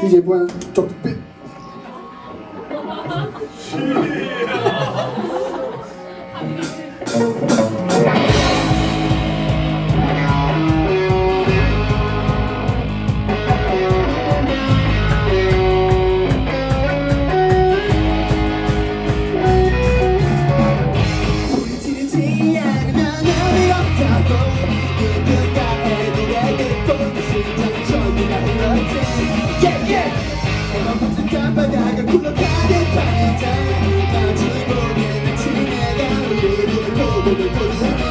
DJ Boyan. Thank you.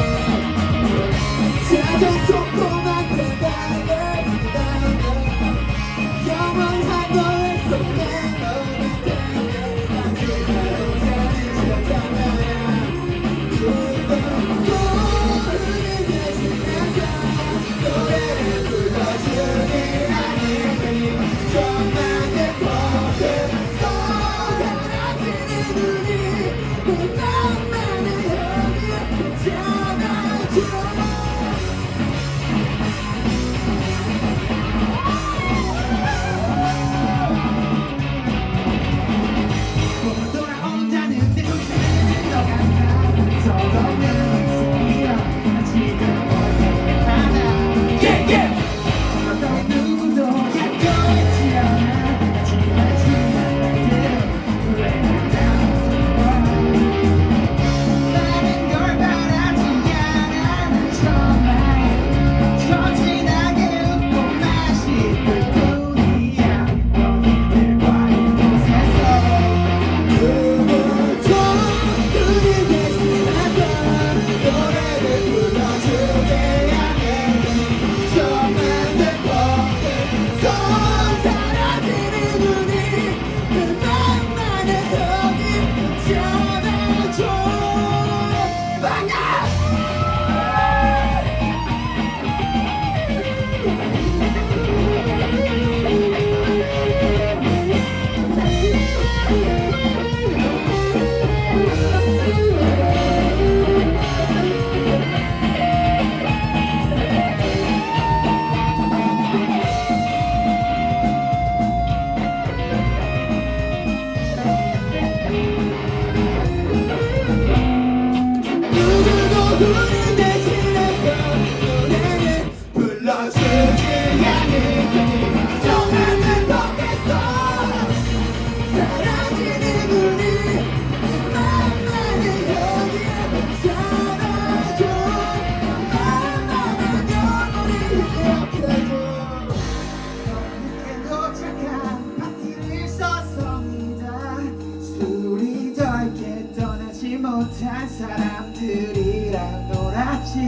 못한 사람들이라 놀았지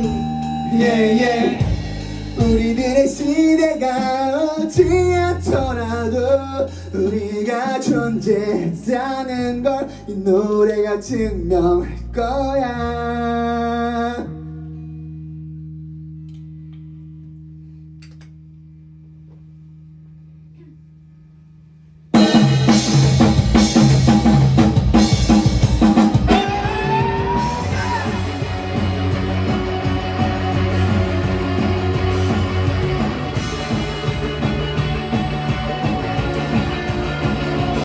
예예 yeah, yeah. 우리들의 시대가 어찌하더라도 우리가 존재했다는 걸 이 노래가 증명할 거야